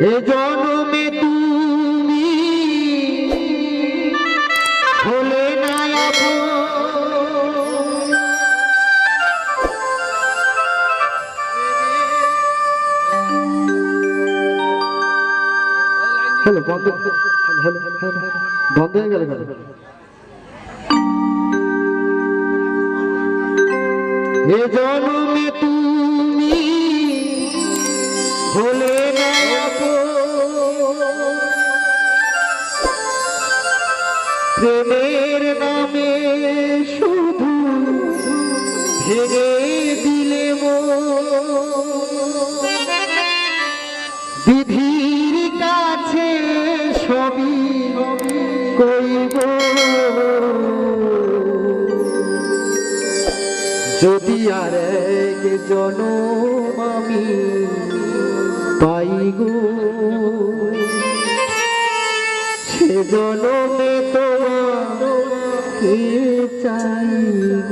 হে জনমে তুমি হলে হ্যালো বন্ধ হ্যালো বন্ধ হয়ে গেল এ জন্মে তুমি প্রেমের নামে শুধু ভেঙে দিলে। বিধির কাছে সবই কইব যদি আর এক জনম আমি পাই গো, সে জনমে তোমাকে চাইব।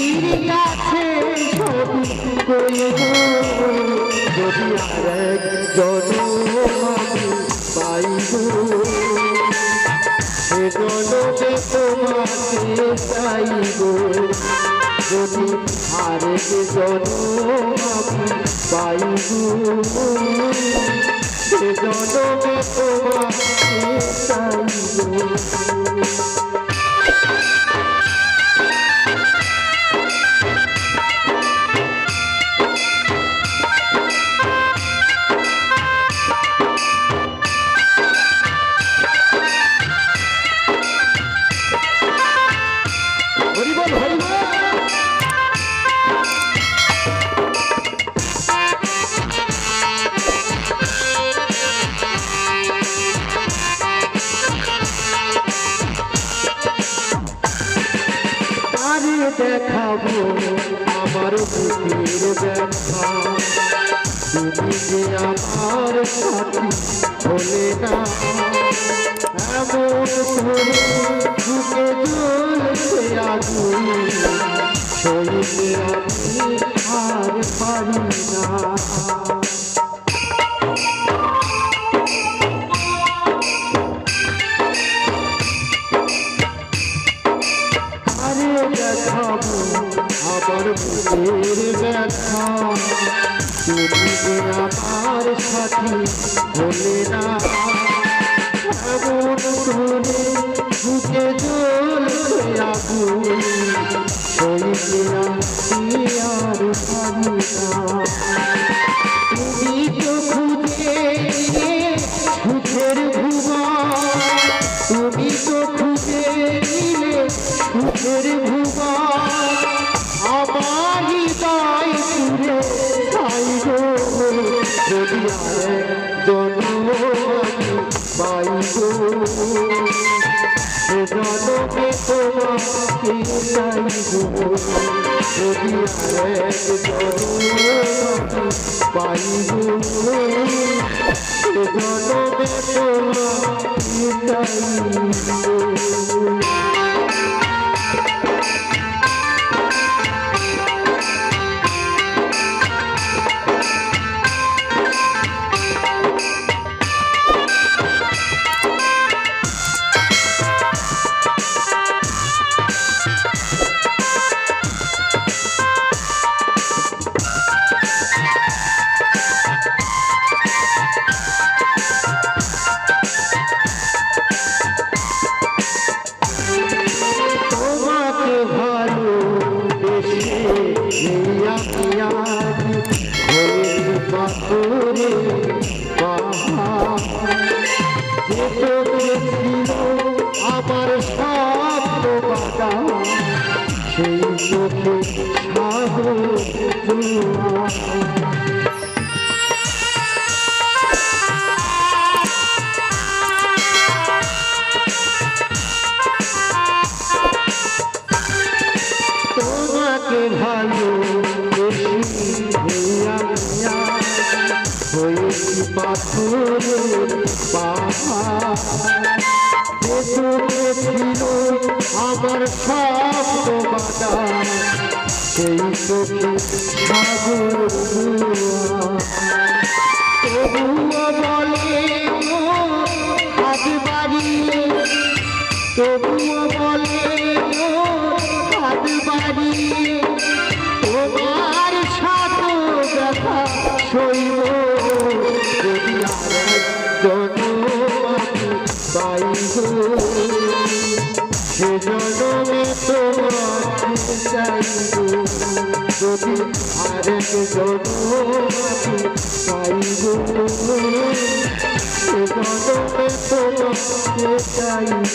কাছে যদি আর এক জনম পাইব, সে জনমে তোমাকে চাইব। যদি আরেক জনম পাইব, সে জনমে তোমাকে চাইব। দেখাবো আমার বুকের ব্যথা। তুমি যে আমার সাথী হলে না, এমন করে বুকে জ্বলছে আগুন। সইতে আমি আর পারি না। দেখাবো আমার বুকের ব্যথা তুমি যে আমার সাথী হলে না এমন করে বুকে জ্বলছে আগুন সইতে আর পারি সুখের ভুবা আমার হৃদয় সুরে চাইব যদি আরেক জন্ম পাইব সে জনমে তোমাকে চাইব যদি আরেক পাইব সে জনমে তোমাকে চাইব আমার বাটা সেই চোখে সাগর পাথরের পাহাড় ছিল আমার স্বপ্ন বাটা সেই চোখে সাগর বলে জন্মে তোমাকে চাইব যদি আরেক জন্মাতে পাইব সে তোমাকে চাইব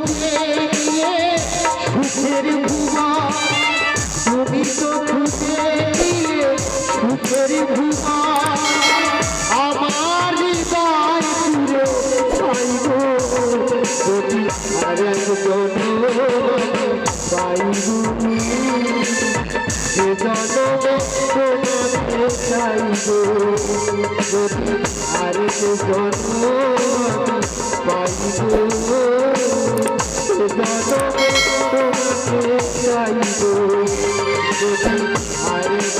সুখের ভুমা আমার হৃদয় পুরে পাইব যদি আরেক জন্ম পাইব সে জন্মে তোমাকে চাইব যদি আরেক জন্ম পাইব চাইব যদি আরেক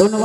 ধন্যবাদ